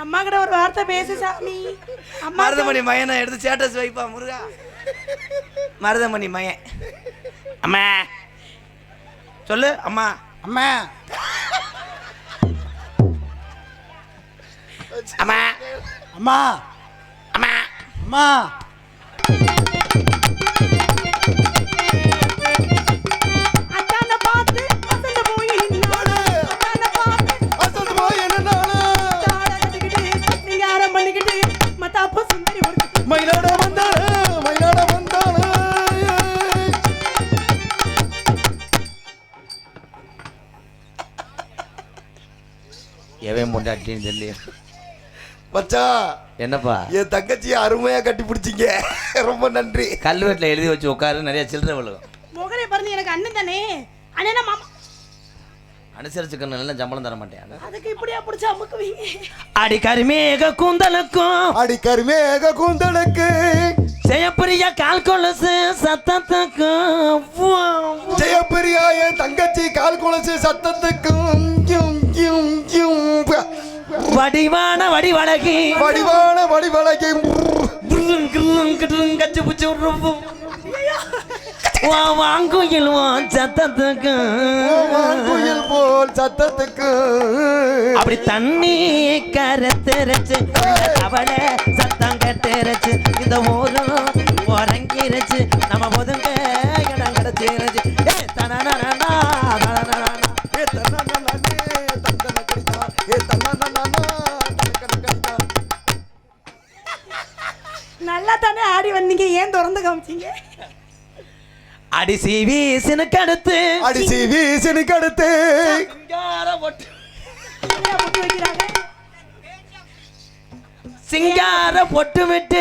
அம்மா கிட்ட ஒரு வார்த்தை பேசு சாமி. அம்மா மருதமணி மயனை எடுத்து ஸ்டேட்டஸ் வைப்பா முருகா. மருதமணி மயன். அம்மா. சொல்லு அம்மா. அம்மா. அம்மா. அம்மா. அம்மா. அம்மா. மயிலாட மயிலாட வந்தாளே. எவன் பொண்டாட்டின்னு சொல்லி மச்சான் என்னப்பா? என் தங்கச்சியை அருமையா கட்டி பிடிச்சிங்க. ரொம்ப நன்றி. கல்வெட்டில் எழுதி வச்சு உட்காரு நிறைய சில்லறை விழுகும். முகரை பிறந்து எனக்கு அண்ணன் தானே. அண்ணனா மாமா அனுசரிச்சுக்கணும் நல்ல சம்பளம் தர மாட்டேன். அதுக்கு இப்படியா பிடிச்ச அமுக்குவீங்க? அடி கருமேக கூந்தலுக்கும் அடி கருமேக கூந்தலுக்கு. செய்யப்பெரிய கால் கொலுசு சத்தத்துக்கும் ஜெயப்பிரியா என் தங்கச்சி கால் குலசு சத்தத்துக்கும். வடிவான வடிவழகி. வடிவான வடிவழகி. கச்சு புச்சு வாங்குயில் சத்தத்துக்கு. குயில் போல் சத்தத்துக்கு. அப்படி தண்ணி கரத்திருச்சு அவளை சத்தம் கட்டிருச்சு இந்த ஊரும் உறங்கிருச்சு நம்ம ஒதுங்க அடிசி வீசினுக்கு அடுத்து என்னையா பொட்டு வைக்கிறாங்க சிங்கார பொட்டு விட்டு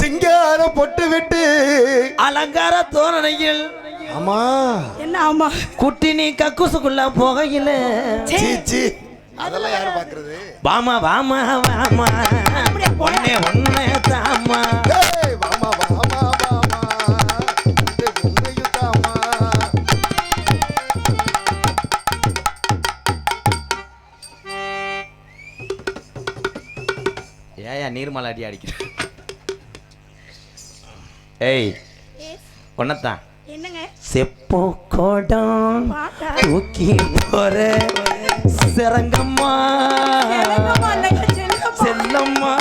சிங்கார பொட்டு விட்டு அலங்கார தோரணையில். ஆமா என்ன ஆமா குட்டி நீ கக்குசுக்குள்ள போகையில. அதெல்லாம் யாரு பாக்குறது? வாமா வாமா வாமா. ஒன்னே ஒன்னே தாமா ஏயா நீர்மலை அடி அடிக்கிற ஏய் ஒன்னத்தான் என்னங்க? செப்போ கோடம் தூக்கி போற சிறங்கம்மா. செல்லம்மா.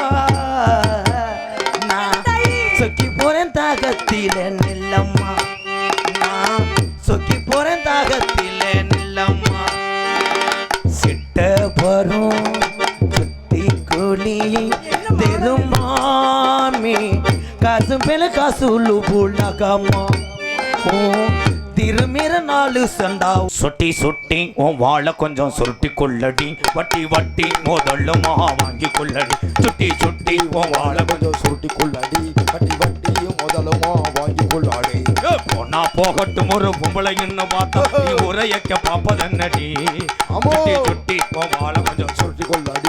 காசு புள்ளகம்மா ஓ திரும்பிற நாலு சண்டா. சுட்டி சுட்டி உன் வாழை கொஞ்சம் சுருட்டி கொள்ளடி. வட்டி வட்டி முதல்லுமா வாங்கி கொள்ளடி. சுட்டி சுட்டி உன் வாழை கொஞ்சம் சுருட்டி கொள்ளடி. வட்டி வட்டியும் முதலுமா வாங்கி கொள்ளாடி. போனா போகட்டும் ஒரு பொம்பளை என்ன பார்த்தா நீ உரையக்க பாப்பதன்னடி ஆமோ. சுட்டி சுட்டி உன் வாழை கொஞ்சம் சுருட்டி கொள்ளாடி.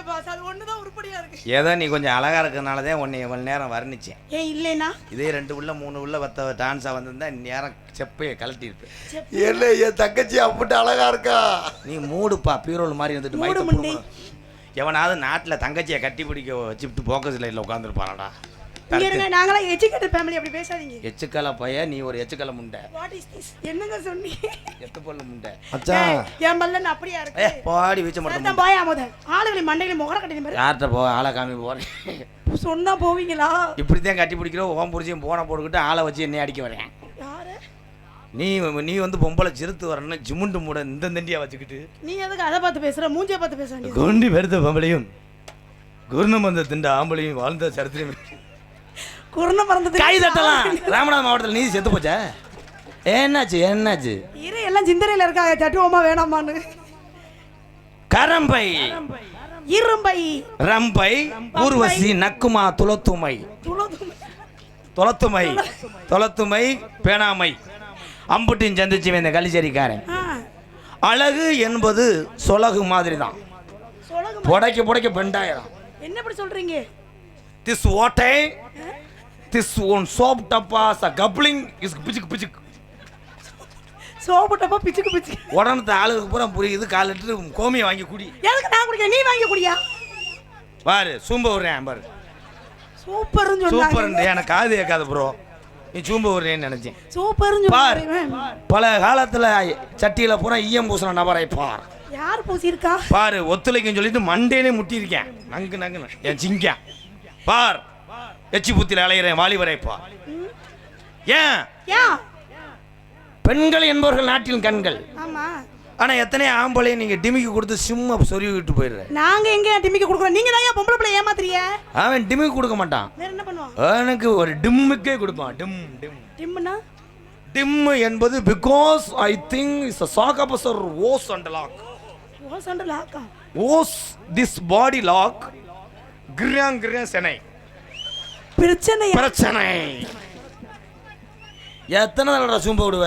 குத்திடாதீங்க பாஸ் அது ஒண்ணுதான் உருப்படியா இருக்கு. ஏதோ நீ கொஞ்சம் அழகா இருக்கறனால தான் உன்னை இவ்வளவு நேரம் வர்ணிச்சேன். ஏன் இல்லைனா இதே ரெண்டு உள்ள மூணு உள்ள பத்த டான்ஸா வந்திருந்தா நேரம் செப்பையை கழட்டி இருப்பேன் ஏலே என் தங்கச்சி அப்படி அழகா இருக்கா? நீ மூடுப்பா பீரோல் மாதிரி வந்துட்டு. புடுங்கணும். எவனாவது நாட்டில் தங்கச்சியை கட்டி பிடிக்க வச்சுட்டு போக்கஸ் லைட்டில் உட்காந்துருப்பானடா இங்க இருங்க நாங்களாம் எஜுகேட்டட் ஃபேமிலி அப்படி பேசாதீங்க. எச்சுக்கலை பைய நீ ஒரு எச்சுக்கலை முண்டை. வாட் இஸ் திஸ் என்னங்க சொன்னீங்க? எத்து பொண்ணு முண்டை. மச்சான் என் பல்லன் அப்படியா ஏ இருக்கு பாடி வச்ச மட்டும் சத்தம் போயா முத ஆளுகளை மண்டையில முகர கட்டி பாரு யார்கிட்ட போ ஆளை காமி போறேன் சொன்னா போவீங்களா? இப்படி தான் கட்டி பிடிக்கிற ஓம் புரிச்சியும் போன போட்டுக்கிட்டு ஆளை வச்சு என்னை அடிக்க வரேன் யாரு? நீ நீ வந்து பொம்பளை சிறுத்து வரணும் ஜிமுண்டு மூட இந்த தண்டியா வச்சுக்கிட்டு. நீ எதுக்கு அதை பார்த்து பேசுற? மூஞ்சிய பார்த்து பேச வேண்டியது. குண்டி பெருத்த பொம்பளையும் குருணமந்த திண்ட ஆம்பளையும் வாழ்ந்த சரித்திரம். குருண பறந்தது கை தட்டலாம். ராமநாத மாவட்டத்தில் நீதி செத்து போச்சா? என்னாச்சு என்னாச்சு? இரு எல்லாம் சிந்தனையில இருக்காங்க. தட்டுவோமா வேணாமான்னு. கரம்பை. இரும்பை. ரம்பை. ஊர்வசி நக்குமா துளத்துமை. துளத்துமை. துளத்துமை. பேணாமை அம்புட்டின் சந்திச்சு இந்த கலிச்சேரிக்காரன் அழகு என்பது சொலகு மாதிரி. தான் புடைக்க புடைக்க பெண்டாயிரம். என்ன இப்படி சொல்றீங்க? திஸ் ஓட்டை திஸ் ஒன் சோப் டப்பா ச கப்ளிங் இஸ் பிச்சுக்கு பிச்சுக்கு சோப்புட்டப்போ பிச்சுக்கு பிச்சு உடனே ஆளுக்கு பூரா புரியுது கால் லிட்டரு கோமியை வாங்கி குடி. எதுக்கு நான் குடிக்கிறேன் நீ வாங்கி குடியா? பாரு சூம்ப விடுறேன் பாரு. சூப்பர் சொன்னாங்க. எனக்கு காது கேட்காது ப்ரோ நீ சூம்ப விடுறேன்னு நினைச்சேன். சூப்பர்னு பார் பல காலத்துல சட்டியில பூரா ஈயம் பூசின நபரை பார். யார் பூசியிருக்கா? பாரு ஒத்துழைக்குன்னு சொல்லிட்டு மண்டேனே முட்டியிருக்கேன். நங்கு நங்குன்னு என் சிங்கம். பார். எச்சி புத்தியில் அலையிறேன் வாலிபரை பார் ஏன்? பெண்கள் என்பவர்கள் நாட்டின் கண்கள். ஆமா. ஆனா எத்தனை ஆம்பளை நீங்க டிமிக்கு கொடுத்து சும்மா சொருவி விட்டு போயிடுற நாங்க எங்க டிமிக்க கொடுக்குறோம்? நீங்க தான் பொம்பளை பிள்ளை ஏமாத்துறீங்க? அவன் டிமிக்கு கொடுக்க மாட்டான். என்ன பண்ணுவோம் அவனுக்கு ஒரு டிம்முக்கே கொடுப்பான். டிம் டிம். டிம்னா டிம் என்பது because I think is a chalk ஆபசர் ஓஸ் அண்ட் லாக் ஓ சண்டை லாக்கா ஓஸ் திஸ் பாடி லாக் கிரியாங் கிரியாங் சென்னை பிரச்சனை பிரச்சனை. எத்தனை தடவை சும்ப விடுவ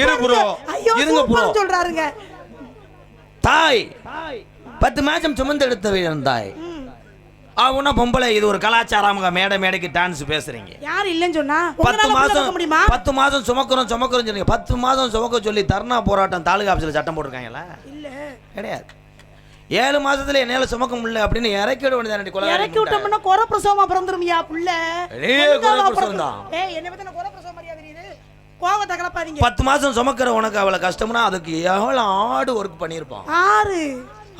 இரு. ஐயோ இருங்க. சூப்பர் சொல்றாருங்க. தாய். பத்து மாசம் சுமந்து எடுத்த தாய். அவனா பொம்பளை இது ஒரு கலாச்சாரம். மேடை மேடைக்கு டான்ஸ் பேசுறீங்க. யார் இல்லைன்னு சொன்னா பத்து மாசம் பத்து மாசம் சுமக்கிறோம் சுமக்கிறோம் சொன்னீங்க பத்து மாசம் சுமக்க சொல்லி தர்ணா போராட்டம் தாலுகா ஆஃபீஸில் சட்டம் போட்டிருக்காங்களா இல்ல. கிடையாது. ஏழு மாசத்துல என்னால சுமக்க முடியல அப்படின்னு இறக்கி விட வேண்டியதானே இறக்கி விட்டோம்னா குறை பிரசவமா பிறந்துருமியா புள்ள? ஏய், குறை பிரசவம். தான். ஏய் என்ன பத்தி குறை பிரசவம் மாதிரியா தெரியுது? கோவத்தை கலப்பாதீங்க பத்து மாசம் சுமக்கிற உனக்கு அவளை கஷ்டம்னா அதுக்கு எவ்வளோ ஆடு ஒர்க் பண்ணியிருப்பான்? ஆறு.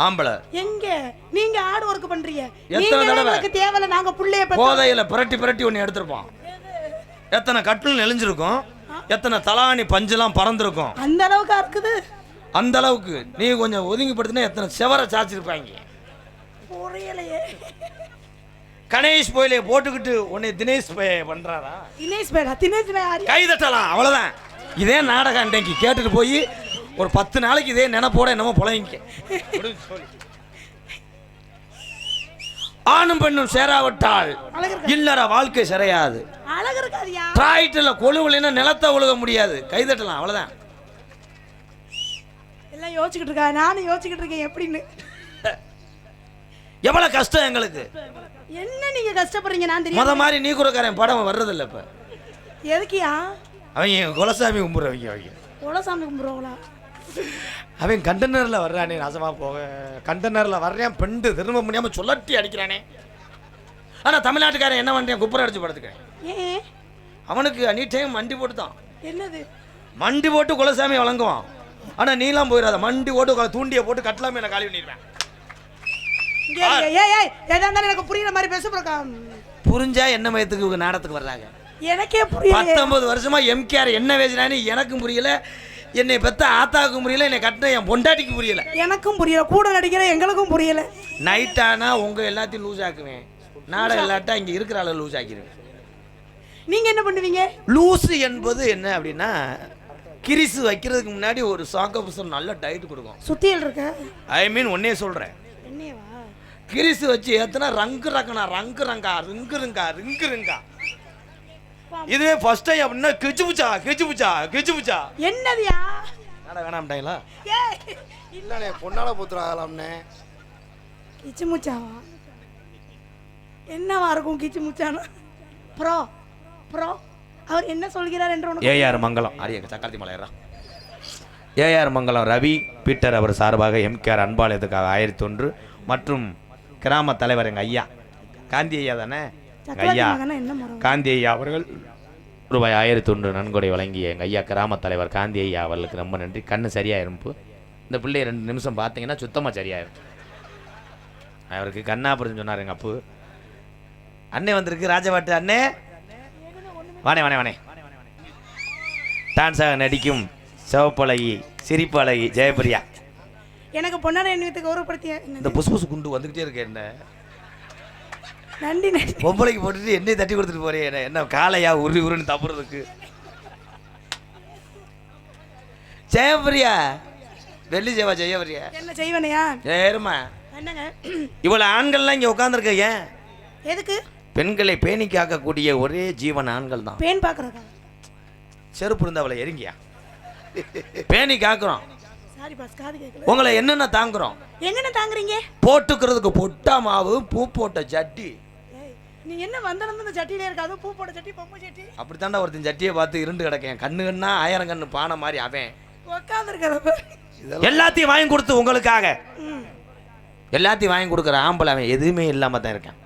ஆம்பளை. எங்க? நீங்க ஆடு ஒர்க் பண்றீங்க. எத்தனை தடவை? தேவையில்ல நாங்க புள்ளைய. போதையில புரட்டி புரட்டி ஒன்று எடுத்திருப்பான். எத்தனை கட்டில் நெளிஞ்சிருக்கும் எத்தனை தலாணி பஞ்செல்லாம் பறந்திருக்கும். அந்த அளவுக்கா இருக்குது? அந்த அளவுக்கு நீ கொஞ்சம் ஒதுங்கி படுத்தினா எத்தனை செவரை சாச்சிருப்பாங்க புரியலையே. கணேஷ் போயிலே போட்டுக்கிட்டு உன்னை தினேஷ் போய் பண்றாரா? தினேஷ் பேடா தினேஷ் கை தட்டலாம் அவ்வளவுதான். இதே நாடகம் அன்றைக்கு கேட்டுட்டு போய் ஒரு பத்து நாளைக்கு இதே நினைப்போட என்னமோ புலங்கிக்க ஆணும் பெண்ணும் சேராவிட்டால்? இல்லற வாழ்க்கை சிறையாது. டிராக்டர்ல கொழுவுலைன்னா நிலத்தை ஒழுக முடியாது. கை தட்டலாம் அவ்வளவுதான். எல்லாம் யோசிச்சுக்கிட்டு இருக்கா? நானும் யோசிச்சுக்கிட்டு இருக்கேன் எப்படின்னு. எவ்வளவு கஷ்டம் எங்களுக்கு? என்ன நீங்க கஷ்டப்படுறீங்க? நான் முத தெரியும் மாதிரி நீ கூடக்காரன் படம் வர்றதில்ல இப்ப. எதுக்கியா? அவங்க குலசாமி கும்பிட்றவங்க அவங்க. குலசாமி கும்பிடுவாங்களா அவன் கண்டெய்னர்ல வர்றானே நாசமா போக கண்டெய்னர்ல வர்றேன் பெண்டு திரும்ப முடியாம சொல்லட்டி அடிக்கிறானே. ஆனா தமிழ்நாட்டுக்காரன் என்ன பண்றேன்? குப்புற அடிச்சு படுத்துக்கிறேன். அவனுக்கு அனி டைம் மண்டி போட்டு தான் என்னது? மண்டி போட்டு குலசாமி வழங்குவான். ஆனா நீலாம் போயிடாத மண்டி போட்டு கொலை- தூண்டிய போட்டு கட்டலாமே நான் காலி பண்ணிடுவேன். எனக்கு புரியுற மாதிரி பேச புரிஞ்சா என்ன மயத்துக்கு இவங்க நாடகத்துக்கு வர்றாங்க? எனக்கே புரியல பத்தொன்பது வருஷமா எம்கேஆர் என்ன பேசினான்னு எனக்கும் புரியல. என்னை பெத்த ஆத்தாவுக்கும் புரியல என்னை கட்டின என் பொண்டாட்டிக்கு புரியல. எனக்கும் புரியல கூட நடிக்கிற எங்களுக்கும் புரியல. நைட் ஆனா உங்க எல்லாத்தையும் லூஸ் ஆக்குவேன். நாடகம் இல்லாட்டா இங்க இருக்கிற ஆளை லூஸ் ஆக்கிடுவேன் நீங்க என்ன பண்ணுவீங்க? லூசு என்பது என்ன அப்படின்னா கிரிசு வைக்கிறதுக்கு முன்னாடி ஒரு சாக்க புத்தகம் நல்ல டயட் கொடுக்கும். சுத்தியல் இருக்க ஐ மீன் ஒன்னே சொல்றேன். என்னவா கிரிசு வச்சு ஏத்தனா ரங்கு ரங்கனா ரங்கு ரங்கா ரிங்கு ரிங்கா ரிங்கு ரிங்கா. இதுவே ஃபர்ஸ்ட் டைம் அப்படின்னா கிச்சு புச்சா கிச்சு புச்சா கிச்சு புச்சா. என்னதியா? நட வேணாம்ட்டாங்களா ஏய். இல்லண்ணே பொன்னால புத்திரம் ஆகலாம்ண்ணே. கிச்சு முச்சாவா? என்னவா இருக்கும் கிச்சு முச்சானா ப்ரோ ப்ரோ. அவர் என்ன சொல்கிறார் என்று உனக்கு ஏஆர் மங்கலம் அரிய சக்கரத்தி மலையரா ஏஆர் மங்கலம் ரவி பீட்டர் அவர் சார்பாக எம்கேஆர் அன்பாலயத்துக்காக ஆயிரத்தி ஒன்று மற்றும் கிராம தலைவர் எங்கள் ஐயா. காந்தி ஐயா தானே? ஐயா. காந்தி ஐயா அவர்கள் ரூபாய் ஆயிரத்தி ஒன்று நன்கொடை வழங்கிய எங்கள் ஐயா கிராம தலைவர் காந்தி ஐயா அவர்களுக்கு ரொம்ப நன்றி. கண்ணு சரியாயிரும் இப்போ. இந்த பிள்ளைய ரெண்டு நிமிஷம் பார்த்தீங்கன்னா சுத்தமாக சரியாயிரும். அவருக்கு கண்ணாபுரம் சொன்னார் எங்கள் அப்பு. அண்ணே வந்திருக்கு ராஜபாட்டு அண்ணே. வானே வானே வானே டான்ஸாக நடிக்கும் சிவப்பழகி சிரிப்பழகி ஜெயபிரியா எனக்கு பொன்னார எண்ணத்தை கௌரவப்படுத்திய இந்த புசு புசு குண்டு வந்துக்கிட்டே இருக்கு என்ன? நன்றி நன்றி. பொம்பளைக்கு போட்டுட்டு என்னையும் தட்டி கொடுத்துட்டு போறே என்ன? என்ன காலையா உருளி உருன்னு தப்புறதுக்கு? ஜெயபிரியா வெள்ளி ஜெயவா ஜெயபிரியா என்ன செய்வனையா? ஏறுமா என்னங்க? இவ்வளவு ஆண்கள்லாம் இங்க உட்காந்துருக்க ஏன் எதுக்கு? பெண்களை பேணி காக்கக்கூடிய ஒரே ஜீவன் ஆண்கள் தான். பேன் பாக்குறதா செருப்பு இருந்த அவளை எரிங்கியா? பேணி காக்குறோம். உங்களை என்னென்ன தாங்குறோம்? என்னென்ன தாங்குறீங்க? போட்டுக்கிறதுக்கு பொட்டா மாவு பூ போட்ட ஜட்டி நீ என்ன வந்தனம் இந்த சட்டியிலே இருக்காது பூ போட சட்டி பொம்மை சட்டி. அப்படித்தாண்டா ஒருத்தன் சட்டியை பார்த்து இருண்டு கிடக்கேன். கண்ணு கண்ணா ஆயிரம் கண்ணு பானை மாதிரி அவன். உட்காந்து இருக்கிறப்ப எல்லாத்தையும் வாங்கி கொடுத்து உங்களுக்காக. எல்லாத்தையும் வாங்கி கொடுக்குற ஆம்பளை அவன் எதுவுமே இல்லாம தான் இருக்கான்.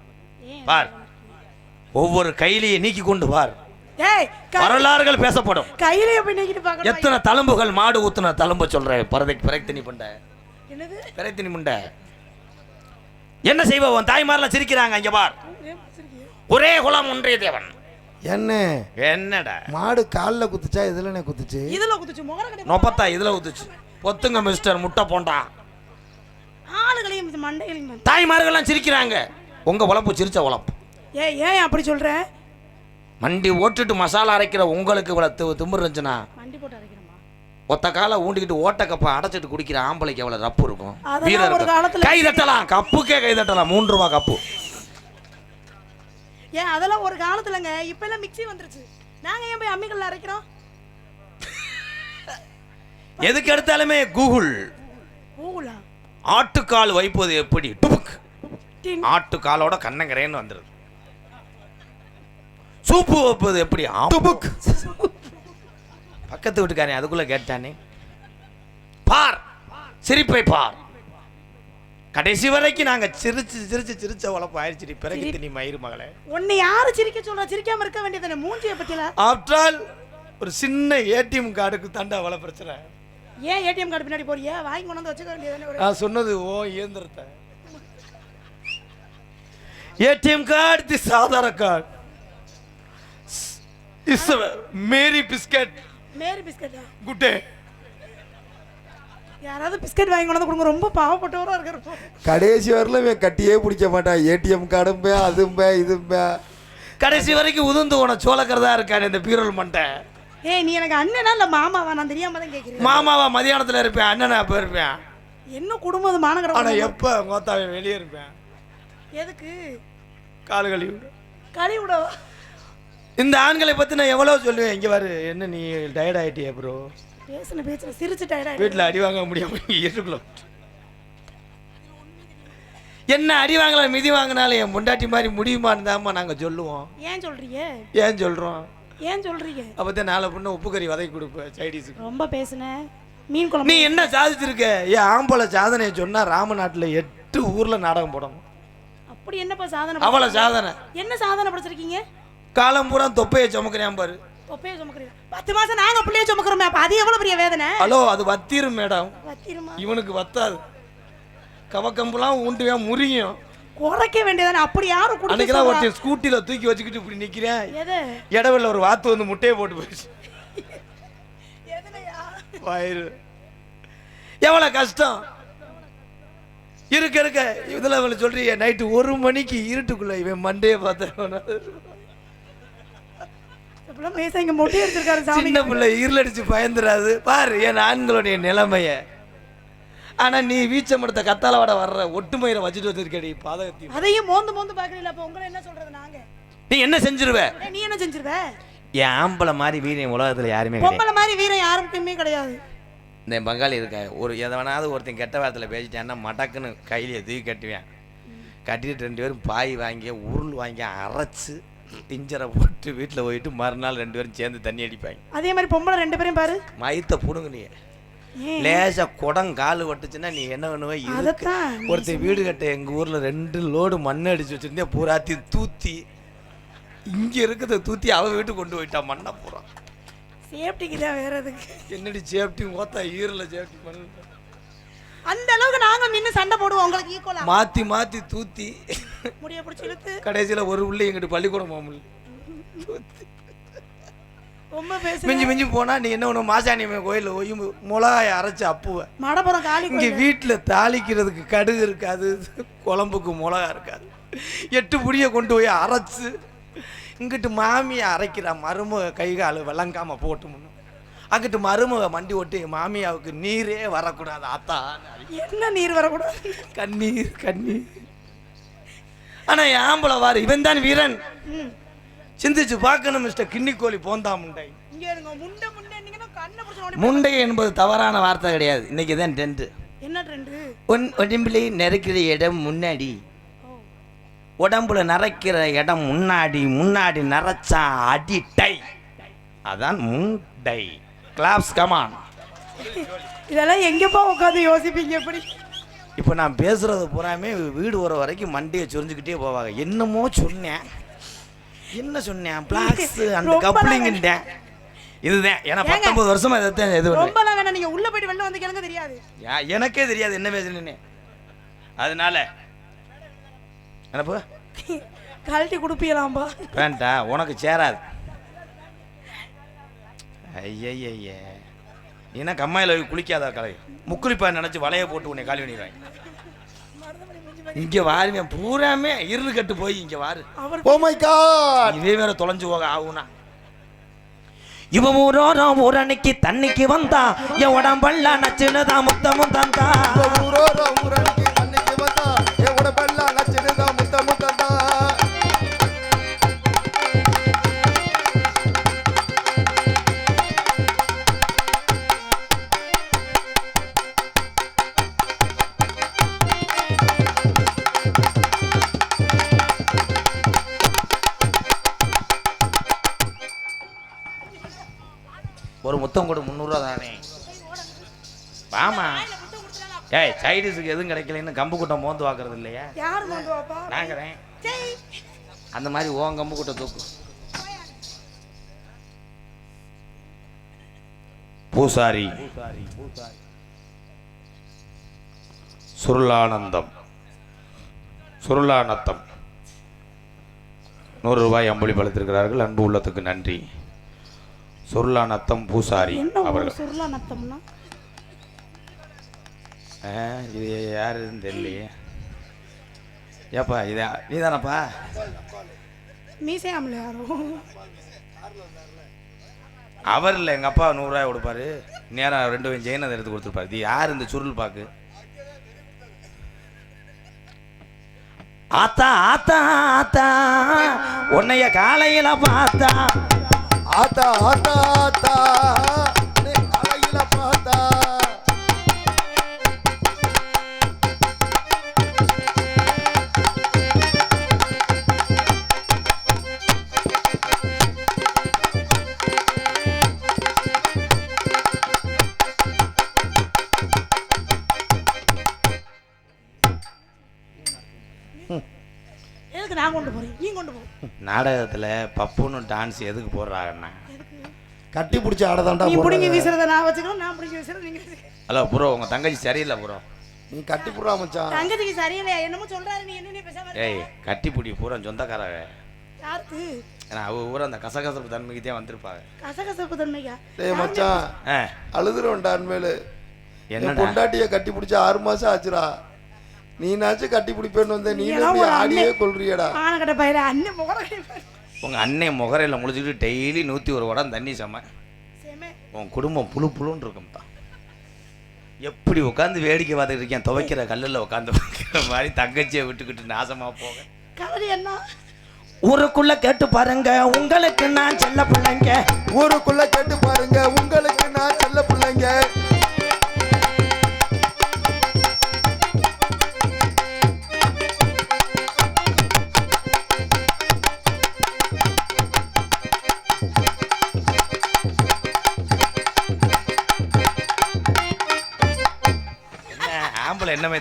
பார். ஒவ்வொரு கையிலையும் நீக்கி கொண்டு க- வரலாறுகள் பேசப்படும். கையிலேயே போய் நீக்கிட்டு பார்க்கணும்? எத்தனை தழும்புகள் மாடு ஊத்துன தழும்ப சொல்ற. பரதைக்கு பிறகு பண்ண என்னது? பிறகு முண்ட என்ன செய்வ? உன் தாய்மாரெல்லாம் சிரிக்கிறாங்க இங்க பார்? ஒரே குலம் ஒன்றே தேவன். என்ன? என்னடா? மாடு காலில் குத்துச்சா இதுலனே குத்துச்சு? இதுல குத்துச்சு நொப்பத்தா இதுல ஊத்துச்சு பொத்துங்க மிஸ்டர் முட்டை போண்டா. ஆளுகளையும் மண்டைகளையும். தாய்மார்கள்லாம் சிரிக்கிறாங்க. உங்க உழப்பு சிரிச்ச உழப்பு. ஏய் ஏன் அப்படி சொல்ற? மண்டி ஓட்டுட்டு மசாலா அரைக்கிற உங்களுக்கு இவ்வளவு தி- திமிரு இருந்துச்சுன்னா வண்டி போட்டு அரைக்கிறோமா ஒத்த காலை ஊண்டிக்கிட்டு ஓட்ட கப்பை அடைச்சிட்டு குடிக்கிற ஆம்பளைக்கு எவ்வளவு ரப்பு இருக்கும்? ஒரு. காலத்துல- கை தட்டலாம் கப்புக்கே கை தட்டலாம் மூன்று ரூபா கப்பு. ஏன் அதெல்லாம் ஒரு காலத்துலங்க. இப்ப எல்லாம் மிக்ஸி வந்துருச்சு. நாங்க ஏன் போய் அம்மிக்கல்ல அரைக்கிறோம்? எதுக்கு எடுத்தாலுமே கூகுள். ஊலா ஆட்டுக்கால் வைப்பது எப்படி? டுபுக். ஆட்டுக்காலோட கண்ணங்கரேன்னு வந்துருது. சூப்பு வைப்பது எப்படி? டுபுக் பக்கத்து வீட்டுக்காரன் அதுக்குள்ள கேட்டானே பார் சிரிப்பை பார். கடைசி வரைக்கும் நாங்க சிரிச்சு சிரிச்சு சிரிச்ச உழப்பு ஆயிடுச்சு பிறகு நீ மயிறு மகளே. உன்னை யாரு சிரிக்க சொல்றா? சிரிக்காம இருக்க வேண்டியதானே மூஞ்சிய பத்தில ஆஃப்டர் ஒரு சின்ன ஏடிஎம் கார்டுக்கு தாண்டா அவ்வளோ பிரச்சனை. ஏன் ஏடிஎம் கார்டு பின்னாடி போறியா? வாங்கி கொண்டு வந்து வச்சுக்க வேண்டியதானே ஒரு நான் சொன்னது ஓ இயந்திரத்தை. ATM card the சாதார card. Is Marie biscuit Marie பிஸ்கட்டா Good Day யாராவது பிஸ்கட் வாங்கி கொண்டு கொடுங்க. ரொம்ப பாவப்பட்டவரா இருக்கிறப்போ. கடைசி வரல இவன் கட்டியே பிடிக்க மாட்டான். ஏடிஎம் கார்டும் பே அதுவும் பே இதுவும் பே. கடைசி வரைக்கும் உதிர்ந்து போன சோளக்கறதா இருக்காரு இந்த பீரல் மண்டை. ஏய் நீ எனக்கு அண்ணனா இல்ல மாமாவா? நான் தெரியாம தான் கேக்குறேன் மாமாவா மதியானத்துல இருப்பேன். அண்ணனா அப்ப இருப்பேன்? என்ன குடும்பம் அது? மானகட ஆனா குடும்பம். எப்ப மொத்தாவே வெளியே இருப்பேன். எதுக்கு? கால் கழுவி கழி விடவா இந்த ஆண்களை பத்தி நான் எவ்வளவு சொல்லுவேன்? இங்க பாரு என்ன நீ டயர்ட் ஆயிட்டியே ப்ரோ பேசுன பேசுன சிரிச்சு டயர்டா வீட்டில் அடி வாங்க முடியாம இங்க இருக்கலாம் என்ன அடி வாங்கல மிதி வாங்கினாலும் என் முண்டாட்டி மாதிரி முடியுமான்னு தாம்மா நாங்கள் சொல்லுவோம். ஏன் சொல்றீங்க? ஏன் சொல்கிறோம் ஏன் சொல்றீங்க? அப்போ நாளை பொண்ணு உப்பு கறி வதக்கி கொடுப்பேன் சைடிஸுக்கு ரொம்ப பேசுன. மீன் நீ குழம்பு என்ன சாதிச்சிருக்க? ஏன் ஆம்பளை சாதனையை சொன்னா ராமநாட்டில் எட்டு ஊர்ல நாடகம் போடணும். அப்படி என்னப்பா சாதனை? படைச்சிருக்கீங்க? சாதனை. என்ன சாதனை படைச்சிருக்கீங்க? காலம் பூரா தொப்பையை சுமக்கிறேன் பாரு. தொப்பையை சுமக்கிறீங்க. பத்து மாசம் நாங்க பிள்ளைய சுமக்கிறோமே அப்ப அது எவ்வளவு பெரிய வேதனை? ஹலோ அது வத்திரும் மேடம். வத்திருமா? இவனுக்கு வத்தாது. கவக்கம்புலாம் உண்டுவேன் முறியும். குறைக்க வேண்டியதானே? அப்படி யாரும் அன்னைக்கெல்லாம்? ஒருத்தன் ஸ்கூட்டியில் தூக்கி வச்சுக்கிட்டு இப்படி நிற்கிறேன் எது? இடவில் ஒரு வாத்து வந்து முட்டையை போட்டு போயிடுச்சு. எதுலயா? வயிறு. எவ்வளோ கஷ்டம்? இருக்க இருக்க. இதில் அவளை சொல்றீங்க நைட்டு ஒரு மணிக்கு இருட்டுக்குள்ள இவன் மண்டையை பார்த்தவன இப்பெல்லாம் மேசா இங்க மொட்டை எடுத்திருக்காரு சாமி. சின்ன பிள்ளை இருளடிச்சு பயந்துராது பாரு என் ஆண்களுடைய நிலைமைய. ஆனா நீ வீச்சமடுத்த கத்தாலவாட வர்ற ஒட்டுமயிரை வச்சுட்டு வச்சிருக்கடி பாதகத்தி. அதையும் மோந்து மோந்து பாக்குறீங்களா அப்ப உங்களை என்ன சொல்றது நாங்க? நீ என்ன செஞ்சிருவ? நீ என்ன செஞ்சிருவ? என் ஆம்பளை மாதிரி வீரன் உலகத்துல யாருமே பொம்பளை மாதிரி வீரம் யாருக்குமே கிடையாது. இந்த பங்காளி இருக்க ஒரு எதவனாவது ஒருத்தன் கெட்ட வாரத்தில் பேசிட்டான்னா மடக்குன்னு கையில தூக்கி கட்டுவேன். கட்டிட்டு ரெண்டு பேரும் பாய் வாங்கி உருள் வாங்கி அரைச்சு டிஞ்சரை போட்டு வீட்டில் போயிட்டு மறுநாள் ரெண்டு பேரும் சேர்ந்து தண்ணி அடிப்பாங்க. அதே மாதிரி பொம்பளை ரெண்டு பேரையும் பாரு. மயத்தை புடுங்க நீ. லேசா குடம் கால் வட்டுச்சுன்னா நீ என்ன பண்ணுவ? இருக்கு ஒருத்தன் வீடு கட்ட எங்க ஊர்ல ரெண்டு லோடு மண் அடிச்சு வச்சிருந்தேன் பூராத்தி தூத்தி. இங்க இருக்கிறத தூத்தி அவ வீட்டுக்கு கொண்டு போயிட்டான் மண்ணை பூரா. சேஃப்டிக்கு தான் வேற எதுக்கு. என்னடி சேஃப்டி ஓத்தா ஈரல சேஃப்டி பண்ண. அந்த அளவுக்கு நாங்க நின்னு சண்டை போடுவோம். உங்களுக்கு ஈக்குவலா மாத்தி மாத்தி தூத்தி. முடிய பிடிச்சி இழுத்து. கடைசியில ஒரு உள்ள எங்கிட்டு பள்ளிக்கூடம் போக முடியல. ரொம்ப பேசுறேன் மிஞ்சி மிஞ்சி போனா நீ என்ன ஒண்ணு மாசாணியம்மன் கோயில்ல போய் மிளகாய அரைச்சு அப்புவ. மடப்புறம் காலி இங்க வீட்டுல தாளிக்கிறதுக்கு கடுகு இருக்காது குழம்புக்கு மிளகா இருக்காது. எட்டு புடிய கொண்டு போய் அரைச்சு. இங்கிட்டு மாமியை அரைக்கிற மருமக கை கால் விளங்காம போட்டு முன்னும் அங்கிட்டு மருமக மண்டி ஓட்டி மாமியாவுக்கு நீரே வரக்கூடாது ஆத்தா. என்ன நீர் வரக்கூடாது? கண்ணீர் கண்ணீர். ஆனா என் ஆம்பளை வாரு இவன் தான் வீரன். சிந்திச்சு பார்க்கணும் மிஸ்டர் கிண்ணிக்கோழி போந்தா முண்டை. முண்டை கண்ணை என்பது தவறான வார்த்தை கிடையாது. இன்னைக்கு தான் டென்ட்டு என்ன ட்ரெண்டு உன் உடம்பிலே நெருக்கிற இடம் முன்னாடி. உடம்புல நரைக்கிற இடம் முன்னாடி. முன்னாடி நரைச்சா அடி டை. அதான் முண்டை. கிளாப்ஸ் கமான் இதெல்லாம் எங்கப்பா உட்காந்து யோசிப்பீங்க எப்படி இப்போ நான் பேசுறது பூராமே வீடு வர வரைக்கும் மண்டையை சொரிஞ்சுக்கிட்டே போவாங்க. என்னமோ சொன்னேன். என்ன சொன்னேன்? பிளாக்ஸ் அந்த ரொம்ப கப்ளிங்கிட்டேன் இதுதான். ஏன்னா? பத்தொன்பது வருஷமா இதைத்தான் இது. ரொம்பலாம் வேணாம் நீங்க உள்ள போயிட்டு வெளில வந்து எனக்கு தெரியாது. எனக்கே தெரியாது என்ன பேசுறேன்னு. அதனால என்னப்போ? கழட்டி கொடுப்பீங்களாம்பா? வேண்டா உனக்கு சேராது. ஐயய்ய. நீனா கம்மாயில் குளிக்காதா கலை. முக்குளிப்பா நினச்சி வலைய போட்டு உன்னை காலி பண்ணிடுவாங்க இங்கே வாருவேன் பூராமே இரு கட்டு போய் இங்கே வாரு. அவர் ஓ மை காட் இதே வேற தொலைஞ்சு போக ஆகுனா இவன் ஊரோரம் ஊரணிக்கு தண்ணிக்கு வந்தா என் உடம்பெல்லாம் நச்சுன்னு தான் முத்தமும் தந்தா ஊரோர ஊரணிக்கு முத்தம் கொடு முந்நூறுரூவா தானே. வாமா. ஏய் சைடிஸுக்கு எதுவும் கிடைக்கலன்னு கம்பு கூட்டம் மோந்து வாக்குறது இல்லையா? யார் கொண்டு வாப்பா? நாங்கிறேன். அந்த மாதிரி ஓன் கம்பு கூட்ட தூக்கு. பூசாரி. சுருளானந்தம். சுருளானந்தம் நூறு ரூபாய் அம்பொழி பளித்திருக்கிறார்கள் அன்பு உள்ளத்துக்கு நன்றி. சுருளானத்தம் பூசாரி என்ன அவர்கள். சுருளா நத்தம்னா இது யாருன்னு தெரியலையே. ஏப்பா இது நீதானப்பா? மீசையாமல யாரும் அவர் இல்லை எங்கள் அப்பா நூறுரூவாய் கொடுப்பாரு. நேரம் ரெண்டு வயசு ஜெயினதை எடுத்து கொடுத்துருப்பாரு. இது யார் இந்த சுருள் பாக்கு? ஆத்தா ஆத்தா ஆத்தா உன்னைய காலையில பார்த்தா ஆத்தா ஆத்தா ஆத்தா நாடகத்தில் பப்புன்னு டான்ஸ் எதுக்கு போடுறாங்கன்னா கட்டி பிடிச்ச ஆடதாண்டா நீ பிடிங்கி வீசுறத நான் வச்சுக்கணும் நான் பிடிங்கி வீசுறத நீங்க. ஹலோ ப்ரோ உங்கள் தங்கச்சி சரியில்லை ப்ரோ. நீ கட்டி புடுறா மச்சான். தங்கச்சிக்கு சரியில்லையா? என்னமோ சொல்றாரு நீ என்ன பேசாம? ஏய் கட்டிப்பிடி பூரா சொந்தக்காரங்க யாருக்கு? ஏன்னா அவ ஊரா அந்த கசகசப்பு தன்மைக்கு தான் வந்திருப்பாங்க கசகசப்பு தன்மைக்கா? டேய் மச்சான். ஆ. அழுதுருவேன்டா அன்மேலு என் என்னடா? பொண்டாட்டிய கட்டி பிடிச்ச ஆறு மாசம் ஆச்சுடா. நீனாச்சும் கட்டி பிடிப்பேன்னு வந்த நீ ஆடியே. கொள்றியடா ஆனக்கட்ட பயிர அண்ணன் முகர உங்கள் அண்ணன் முகரையில் முழிச்சுக்கிட்டு டெய்லி நூற்றி ஒரு குடம் தண்ணி செம்ம செமே. உன் குடும்பம் புழு புழுன்னு இருக்கும் தான் எப்படி உட்காந்து வேடிக்கை பார்த்துட்டு இருக்கேன்? துவைக்கிற கல்லில் உட்காந்து வைக்கிற மாதிரி தங்கச்சியை விட்டுக்கிட்டு நாசமாக போக. கவலை என்ன? ஊருக்குள்ள கேட்டு பாருங்க உங்களுக்கு நான் செல்ல பிள்ளைங்க. ஊருக்குள்ள கேட்டு பாருங்க உங்களுக்கு நான் செல்ல பிள்ளைங்க.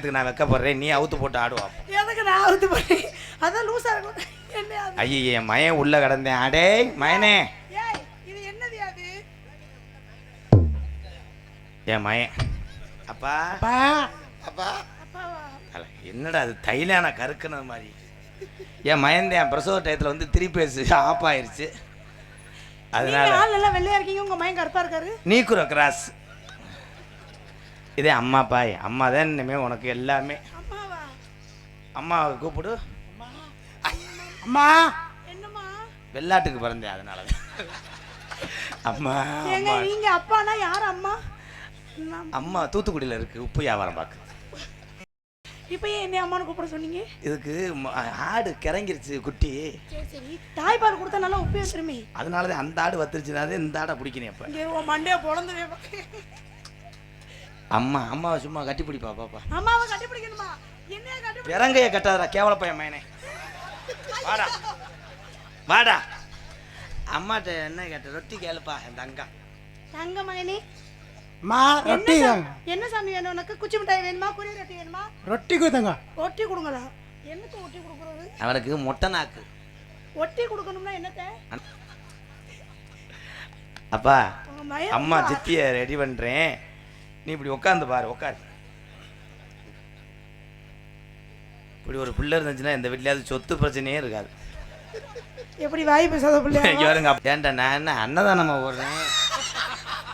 மயத்துக்கு நான் வைக்கப்படுறேன் நீ அவுத்து போட்டு ஆடுவா எதுக்கு நான் அவுத்து போறேன். அதான் லூசா இருக்கும். ஐயே என் மயன் உள்ள கிடந்தேன். அடே மயனே. ஏய் இது என்னது என் மயன். அப்பா. அப்பா. அப்பாவா? அல, என்னடா அது? தைலான கருக்குனது மாதிரி. என் மயன் என் பிரசவ டயத்தில் வந்து திருப்பி ஆஃப் ஆயிருச்சு. அதனால வெள்ளையா இருக்கீங்க. உங்க மயன் கருப்பா இருக்காரு. நீக்குற கிராஸ். இதே அம்மா பாய். அம்மா தான் இனிமே உனக்கு எல்லாமே. அம்மாவா? கூப்பிடு. அம்மா. என்னம்மா? வெள்ளாட்டுக்கு பிறந்தேன் அதனால தான். அம்மா நீங்க அப்பானா யார் அம்மா? அம்மா. தூத்துக்குடியில் இருக்கு உப்பு வியாபாரம் பார்க்கு. இப்போ ஏன் என்ன அம்மான்னு கூப்பிட சொன்னீங்க? இதுக்கு ஆடு கிறங்கிருச்சு குட்டி. தாய்ப்பால் கொடுத்தா நல்லா உப்பி வச்சிருமே. அதனால தான் அந்த ஆடு வத்துருச்சுனாலே இந்த ஆடை பிடிக்கணும் உன் மண்டையை பொழந்து அம்மா அம்மாவை சும்மா கட்டி பிடிப்பா பாப்பா. அம்மாவை கண்டுபிடிக்கணுமா என்ன கண்டுபிடி பிறங்கைய கட்டாதடா கேவல பையன் மயனே. வாடா. வாடா. அம்மாட்ட என்ன கேட்ட? ரொட்டி கேளுப்பா என் தங்கா. தங்க மகனே என்ன ரொட்டி. என்ன சாமி வேணும் உனக்கு? குச்சி மிட்டாய் வேணுமா? குடி ரொட்டி வேணுமா? ரொட்டி கொடுத்தாங்க ஒட்டி கொடுங்களா என்னத்த ஒட்டி கொடுக்குறது? அவனுக்கு மொட்டை நாக்கு. ஒட்டி கொடுக்கணும்னா என்னத்த? அப்பா அம்மா சித்திய ரெடி பண்றேன். நீ இப்படி உட்காந்து பாரு உட்காரு இப்படி ஒரு பிள்ளை இருந்துச்சுன்னா இந்த வீட்லயாவது சொத்து பிரச்சனையே இருக்காது. எப்படி வாய் பேசாத பிள்ளை? வருங்க. ஏன்டா நான் என்ன அன்னதானமா போடுறேன்?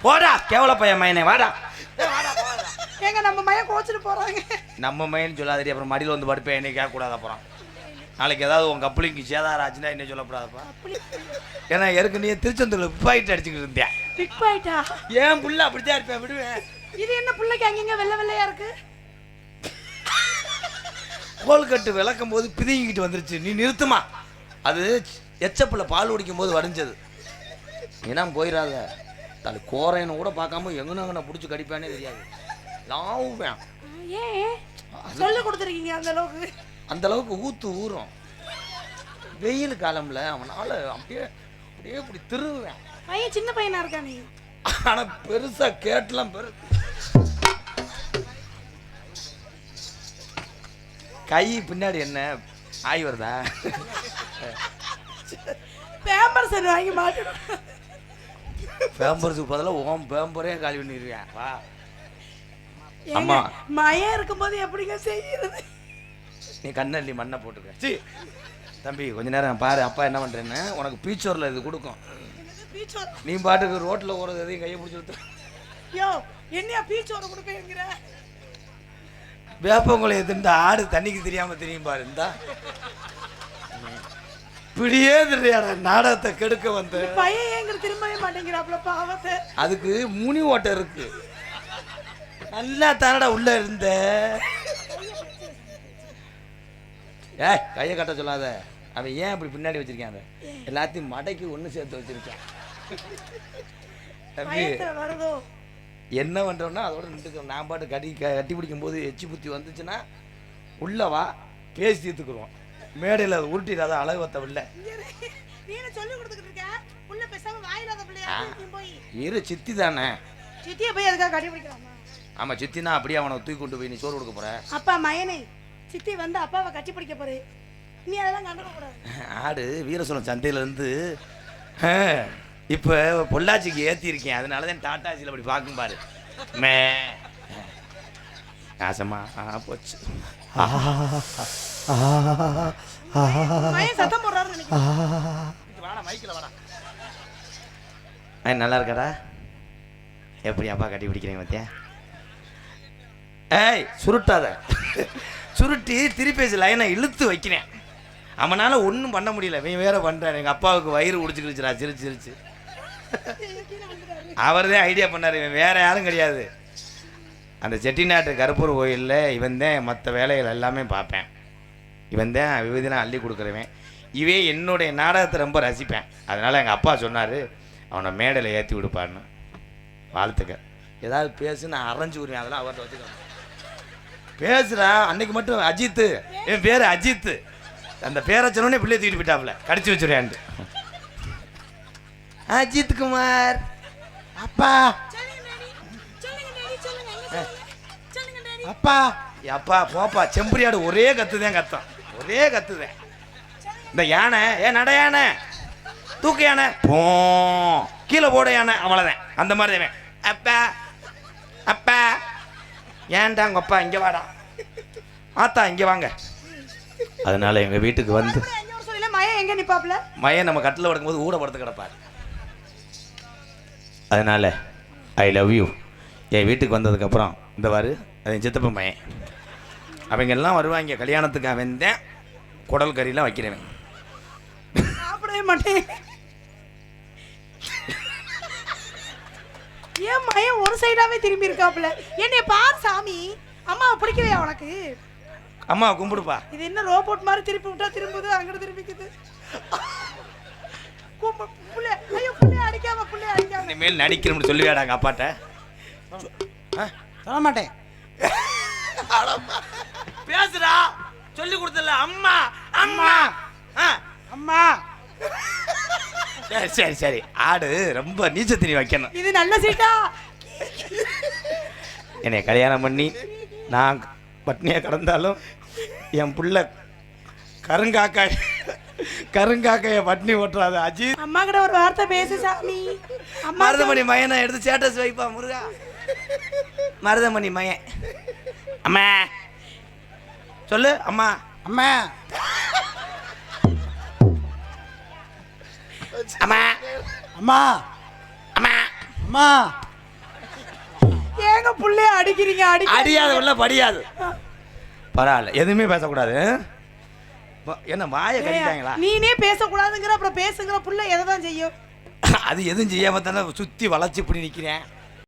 போடா கேவல பையன் மயனே வாடா. ஏங்க நம்ம மயம் கோச்சிட்டு போறாங்க. நம்ம மயன் சொல்லாதடி அப்புறம் மடியில் வந்து படுப்பேன் என்னை கேட்கக்கூடாது அப்புறம். நாளைக்கு ஏதாவது உன் கப்பலிக்கு சேதாரம் ஆச்சுன்னா என்ன சொல்லக்கூடாதுப்பா? அப்படி ஏன்னா ஏற்கனவே திருச்செந்தூர்ல பாயிட்டு அடிச்சுக்கிட்டு இருந்தேன். பிக் ஏன் புள்ள அப்படித்தான் இருப்பேன் விடுவேன். இது என்ன பிள்ளைக்கு அங்கங்க வெள்ளை வெள்ளையா இருக்கு? கோல்கட்டு விளக்கும் போது பிதுங்கிட்டு வந்துருச்சு. நீ நிறுத்துமா? அது எச்சப்பில் பால் குடிக்கும் போது வடிஞ்சது. ஏன்னா போயிடாத தலை கோரைன்னு கூட பார்க்காம எங்கன பிடிச்சி கடிப்பானே தெரியாது. லாவுவேன். சொல்லி கொடுத்துருக்கீங்க அந்த அளவுக்கு. அந்த அளவுக்கு ஊத்து ஊறும். வெயில் காலம்ல அவனால அப்படியே அப்படியே இப்படி திருவுவேன் பையன் சின்ன பையனா இருக்கா நீ? ஆனா பெருசா கேட்டலாம் பெரு கை பின்னாடி என்ன? ஆய் வருதா? பேம்பர் சரி வாங்கி மாட்டணும் பேம்பர்ஸுக்கு பதிலாக ஓம் பேம்பரே காலி பண்ணிடுவேன் வா. அம்மா. மயம் இருக்கும்போது எப்படிங்க செய்யறது? நீ கண்ணள்ளி மண்ணை போட்டுக்க. சி. தம்பி கொஞ்ச நேரம் பாரு அப்பா என்ன பண்றேன்னு? உனக்கு பீச்சோரில் இது கொடுக்கும். பீச்சோர்? நீ பாட்டுக்கு ரோட்டில் ஓடுறது எதையும் கையை பிடிச்சி கொடுத்து யோ என்னையா பீச்சோர கொடுப்பேங்கிற வேப்பங்குளை திண்டு ஆடு தண்ணிக்கு தெரியாம தெரியும் பாரு இந்தா. இப்படியே தெரியாடா நாடகத்தை கெடுக்க வந்த. பையன் ஏங்கிற திரும்பவே மாட்டேங்கிறாப்ல பாவத்தை. அதுக்கு முனி ஓட்டை இருக்கு. நல்லா தானடா உள்ள இருந்த. ஏய் கையை கட்ட சொல்லாத. அவன் ஏன் இப்படி பின்னாடி வச்சிருக்கான் அதை? எல்லாத்தையும் மடக்கி ஒன்று சேர்த்து வச்சிருக்கான். என்ன பண்றோம்னா அதோட நின்றுக்கிறோம் நான் பாட்டு கட்டி க- கட்டி பிடிக்கும் போது எச்சி புத்தி வந்துச்சுன்னா உள்ள வா பேசி தீர்த்துக்குருவோம். மேடையில் அதை உருட்டிடாத அழகு வத்த வில்ல நீ என்ன சொல்லி கொடுத்துக்கிட்டு இருக்க. உள்ள பேசாம வாயிலாத பிள்ளையா? நீ போய். இரு சித்தி தானே. சித்திய போய் அதுக்காக கட்டி பிடிக்கலாமா? ஆமாம் சித்தினா அப்படியே அவனை தூக்கி கொண்டு போய் நீ சோறு கொடுக்க போற? அப்பா மயனை. சித்தி வந்து அப்பாவை கட்டி பிடிக்க போறே. நீ அதெல்லாம் கண்டுக்க கூடாது. ஆடு வீரசோழம் சந்தையிலேருந்து இப்போ பொள்ளாச்சிக்கு ஏற்றிருக்கேன் அதனால தான் டாட்டாச்சியில் அப்படி பார்க்கும் பாரு. மே. ஆசமா ஆ போச்சு. மயன் சத்தம் போடுறாருன்னு நினைக்கிறேன். வாடா மைக்கில் வாடா. நல்லா இருக்காடா? எப்படி அப்பா கட்டி பிடிக்கிறீங்க பார்த்தியா ஏய் சுருட்டாத. சுருட்டி திருப்பேசி லைனை இழுத்து வைக்கிறேன். அவனால ஒன்றும் பண்ண முடியல. இவன் வேற பண்ணுறான் எங்கள் அப்பாவுக்கு வயிறு உடிச்சுக்கிடுச்சுடா. சிரிச்சு சிரிச்சு. அவர் தான் ஐடியா பண்ணார் இவன் வேற யாரும் கிடையாது. அந்த செட்டிநாட்டு கருப்பூர் கோயிலில் இவன் தான் மற்ற வேலைகள் எல்லாமே பார்ப்பேன். இவன் தான் விபதினா அள்ளி கொடுக்குறவன். இவே என்னுடைய நாடகத்தை ரொம்ப ரசிப்பேன். அதனால் எங்கள் அப்பா சொன்னார் அவனை மேடையில் ஏற்றி விடுப்பான்னு. வாழ்த்துக்க ஏதாவது பேசு நான் அரைஞ்சு விடுவேன் அதெல்லாம் அவர்கிட்ட வச்சுக்கணும் பேசுடா அன்னைக்கு மட்டும் அஜித்து. என் பேர் அஜித்து. அந்த பேரை சொன்னோடனே பிள்ளைய தூக்கிட்டு போயிட்டாப்புல. கடிச்சு வச்சுருவேன்ட்டு. அஜித் குமார். அப்பா. அப்பா. அப்பா போப்பா செம்பரியாடு ஒரே கத்து தான் கத்தம். ஒரே கத்து தான். இந்த யானை ஏ நட யானை. தூக்கு யானை. போ. கீழே போட யானை அவ்வளோதான் அந்த மாதிரி தான். அப்பா. அப்பா. ஏன்டா உங்க அப்பா இங்கே வாடா? ஆத்தா இங்கே வாங்க. அதனால எங்கள் வீட்டுக்கு வந்து அப்புறம் எங்க நிப்பாப்ல மயன் நம்ம கட்டில் படுக்கும்போது ஊட படுத்து கிடப்பார். அதனால ஐ லவ் யூ என் வீட்டுக்கு வந்ததுக்கப்புறம் இந்த வாரு அது என் சித்தப்ப மயன் அவங்க எல்லாம் வருவாங்க கல்யாணத்துக்கு அவன் தான் குடல் கறியெல்லாம் வைக்கிறவன். சாப்பிடவே மாட்டேன். ஏன் மயன் ஒரு சைடாவே திரும்பி இருக்காப்ல என்னைய பார் சாமி. அம்மாவை பிடிக்கலையா உனக்கு? அம்மா கும்பிடுப்பா. இது என்ன ரோபோட் மாதிரி திருப்பி விட்டா திரும்புது அங்கிட்டு திரும்பிக்குது? இனிமேல் நடிக்கிறோம்னு சொல்லுவேடாங்க அப்பாட்ட? சொல்ல மாட்டேன். பேசுடா. சொல்லி கொடுத்தல அம்மா அம்மா. ஆ. அம்மா. சரி சரி சரி. ஆடு ரொம்ப நீச்ச தண்ணி வைக்கணும். இது நல்ல சீட்டா? என்னை கல்யாணம் பண்ணி நான் பட்னியாக கிடந்தாலும் என் புள்ள கருங்காக்காய் கருங்காக்கைய பட்னி ஓட்டுறாது அஜித். அம்மா கிட்ட ஒரு வார்த்தை பேசு சாமி. அம்மா மருதமணி மயனை எடுத்து ஸ்டேட்டஸ் வைப்பா முருகா. மருதமணி மயன். அம்மா. சொல்லு அம்மா. அம்மா. அம்மா. அம்மா. அம்மா. அம்மா. ஏங்க புள்ளைய அடிக்கிறீங்க அடி அடியாது உள்ள படியாது. பரவாயில்ல எதுவுமே பேசக்கூடாது. என்ன வாயை கட்டிட்டாங்களா நீனே பேசக்கூடாதுங்கிற அப்புறம் பேசுங்கிற புள்ள எதை தான் செய்யும்? அது எதுவும் செய்யாம தானே சுத்தி வளைச்சு இப்படி நிக்கிறேன்.